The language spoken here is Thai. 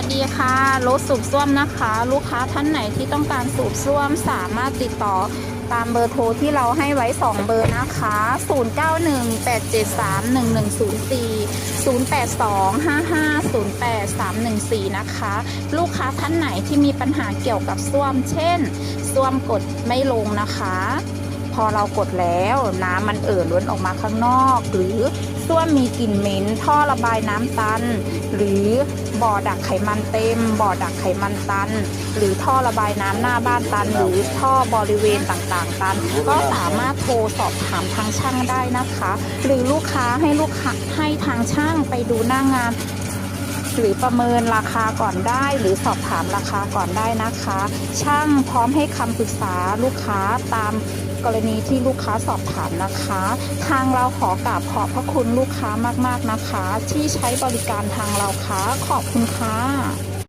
วัสดีค่ะรถสูบซ่วมนะคะ ลูกค้าท่านไหนที่ต้องการสูบซ่วมสามารถติดต่อตามเบอร์โทรที่เราให้ไว้ 2 เบอร์นะคะ 0918731104 0825508314 นะคะ ลูกค้าท่านไหนที่มีปัญหาเกี่ยวกับซ่วม เช่นซ่วมกดไม่ลงนะคะ อเรากดแล้วน้ำมันเอ่อล้นออกมาข้างนอก หรือส้วมมีกลิ่นเหม็นท่อระบายน้ำตัน หรือบ่อดักไขมันเต็ม บ่อดักไขมันตัน หรือท่อระบายน้ำหน้าบ้านตัน หรือท่อบริเวณต่างๆ ตัน ก็สามารถโทรสอบถามทางช่างได้นะคะ หรือลูกค้าให้ลูกค้าให้ทางช่างไปดูหน้างาน หรือประเมินราคาก่อนได้ หรือสอบถามราคาก่อนได้นะคะ ช่างพร้อมให้คำปรึกษาลูกค้าตามกรณีที่ลูกค้าสอบถามนะคะ ทางเราขอกราบขอบพระคุณลูกค้ามาก ๆนะคะ ที่ใช้บริการทางเราค่ะขอบคุณค่ะ